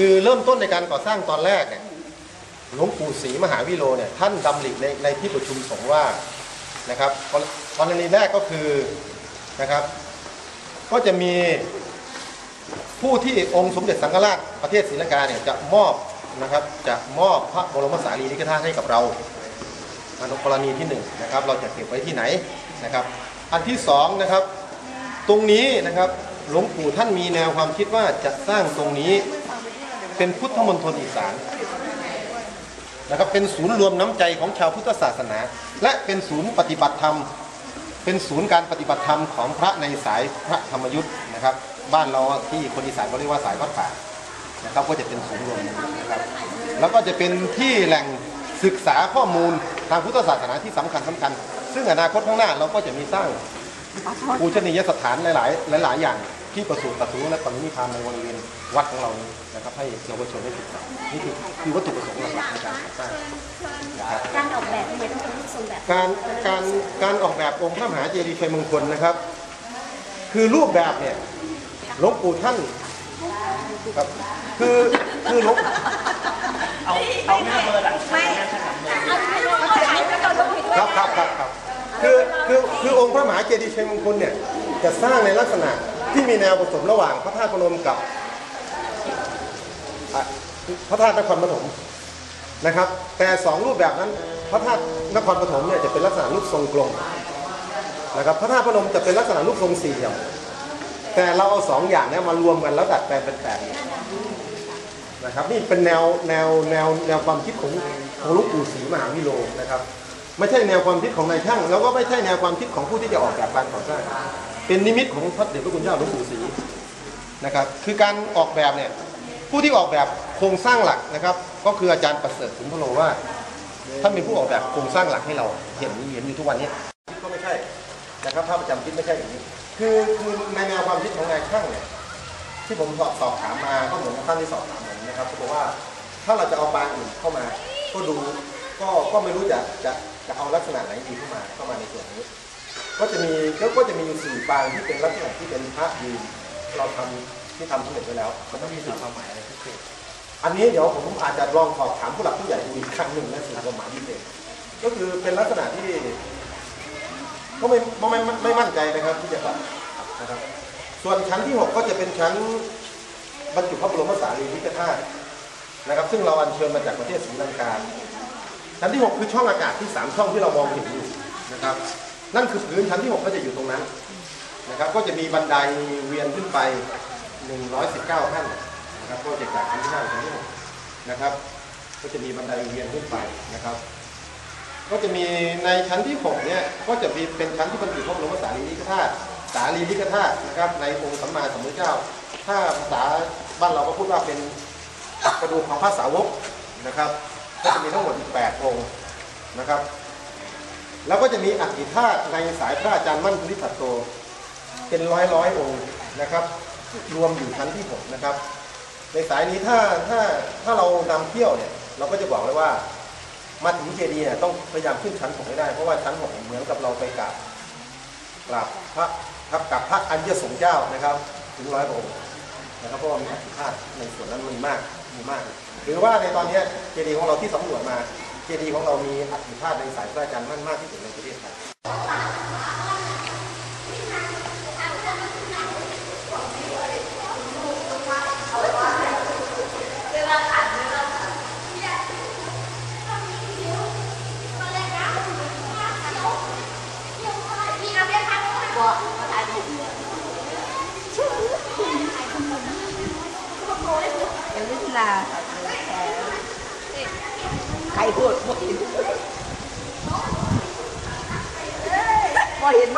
คือเริ่มต้นในการก่อสร้างตอนแรกเนี่ยหลวงปู่ศรีมหาวิโรเนี่ยท่านดำริในในที่ประชุมสงฆ์ว่านะครับกรกรณีแรกก็คือนะครับ ก็จะมีผู้ที่องค์สมเด็จสังฆราชประเทศศรีลังกาเนี่ยจะมอบนะครับจะมอบพระบรมสารีริกธาตุให้กับเราอันกรณีที่หนึ่งนะครับเราจะเก็บไว้ที่ไหนนะครับ อันที่สองนะครับตรงนี้นะครับหลวงปู่ท่านมีแนวความคิดว่าจะสร้างตรงนี้ เป็นพุทธมณฑลอีสานนะครับเป็นศูนย์รวมน้ำใจของชาวพุทธศาสนา และเป็นศูนย์ปฏิบัติธรรม เป็นศูนย์การปฏิบัติธรรมของพระในสายพระธรรมยุทธ์นะครับ บ้านเราที่คนอีสานเขาเรียกว่าสายวัดป่านะครับก็จะเป็นศูนย์รวมนะครับแล้วก็จะเป็นที่แหล่งศึกษาข้อมูลทางพุทธศาสนาที่สำคัญสำคัญ ซึ่งอนาคตข้างหน้าเราก็จะมีสร้างปูชนียสถานหลาย ๆ หลาย ๆ อย่าง ที่ประสูติตรัสรู้และปรินิพพานในบริเวณวัดของเรานี้นะครับ ให้เยาวชนได้ศึกษานี่คือคือวัตถุประสงค์หลักๆในการก่อสร้างนะครับการออกแบบทำไมต้องเป็นรูปทรงแบบการการการออกแบบองค์พระมหาเจดีย์ชัยมงคลนะครับ คือรูปแบบเนี่ยหลวงปู่ท่านครับคือคือหลวงเอาเอาหน้าเบอร์หลังไม่หน้าฉลามเบอร์เอาไม่รู้เขาถ่ายไม่ต้องดูผิดด้วยครับครับครับครับคือคือคือองค์พระมหาเจดีย์ชัยมงคลเนี่ยจะสร้างในลักษณะ ที่มีแนวผสมระหว่างพระธาตุพนมกับพระธาตุนครปฐมนะครับ แต่สองรูปแบบนั้นพระธาตุนครปฐมเนี่ยจะเป็นลักษณะรูปทรงกลมนะครับพระธาตุพนมจะเป็นลักษณะรูปทรงสี่เหลี่ยมแต่เราเอาสองอย่างนี้มารวมกันแล้วดัดแปลงเป็นแปดนะครับ นี่เป็นแนวแนวแนวแนวความคิดของของลูกปู่ศรีมหาวิโรนะครับ ไม่ใช่แนวความคิดของนายช่างแล้วก็ไม่ใช่แนวความคิดของผู้ที่จะออกแบบการก่อสร้าง เป็นนิมิตของพระเดชพระคุณเจ้าหลวงปู่ศรีนะครับ คือการออกแบบเนี่ยผู้ที่ออกแบบโครงสร้างหลักนะครับ ก็คืออาจารย์ประเสริฐสุนทรโลว่าท่านเป็นผู้ออกแบบโครงสร้างหลักให้เราเห็นเห็นอยู่ทุกวันนี้ก็ไม่ใช่นะครับภาพประจำคิดไม่ใช่อย่างนี้ คือคือในแนวความคิดของนายช่างเนี่ยที่ผมสอบสอบถามมาก็เหมือนกับท่านที่สอบถามผมนะครับเขาบอกว่าถ้าเราจะเอาปางอื่นเข้ามา ก็ดูก็ก็ไม่รู้จะจะจะเอาลักษณะไหนดีเข้ามาเข้ามาในส่วนนี้ ก็จะมีก็ก็จะมีอยู่สี่ปางที่เป็นลักษณะที่เป็นพระยืนเราทำที่ทำสำเร็จไว้แล้วมันต้องมีสื่อความหมายอะไรพิเศษอันนี้เดี๋ยวผมอาจจะลองสอบถามผู้หลักผู้ใหญ่ดูอีกครั้งหนึ่งนะสื่อความหมายพิเศษก็คือเป็นลักษณะที่ก็ไม่ไม่ไม่ไม่มั่นใจนะครับที่จะตอบนะครับส่วนชั้นที่หกก็จะเป็นชั้นบรรจุพระบรมสารีริกธาตุนะครับ ซึ่งเราอัญเชิญมาจากประเทศศรีลังกาชั้นที่ 6 คือช่องอากาศที่ 3 ช่องที่เรามองเห็นอยู่นะครับ นั่นคือพื้นชั้นที่6ก็จะอยู่ตรงนั้นนะครับก็จะมีบันไดเวียนขึ้นไป 119ขั้นนะครับก็จะจากชั้นที่5ชั้นที่6นะครับก็จะมีบันไดเวียนขึ้นไปนะครับ ก็จะมีในชั้นที่6เนี่ยก็จะมีเป็นชั้นที่บรรจุพระบรมสารีริกธาตุสารีริกธาตุนะครับในองค์สัมมาสัมพุทธเจ้า ถ้าภาษาบ้านเราก็พูดว่าเป็นกระดูกของพระสาวกนะครับก็จะมีทั้งหมดอีก8องค์นะครับ แล้วก็จะมีอัฐิธาตุในสายพระอาจารย์มั่นภูริสัตโต เป็นร้อยร้อยองค์นะครับ รวมอยู่ชั้นที่6นะครับ ในสายนี้ถ้าถ้าถ้าเรานำเที่ยวเนี่ย เราก็จะบอกเลยว่ามาถึงเจดีย์เนี่ยต้องพยายามขึ้นชั้น6ให้ได้ เพราะว่าชั้น6เหมือนกับเราไปกราบกราบพระครับกับพระอัญญสงฆ์เจ้านะครับ ถึงร้อยองค์นะครับเพราะว่ามีอัฐิธาตุในส่วนนั้นมีมากมีมาก หรือว่าในตอนนี้เจดีย์ของเราที่สำรวจมา เจดีย์ของเรามีอัฐิธาตุในสายพระอาจารย์มั่นมากที่สุดในประเทศไทยเดี๋ยวลิลา ครพูดบ่เห็นบ่เห็น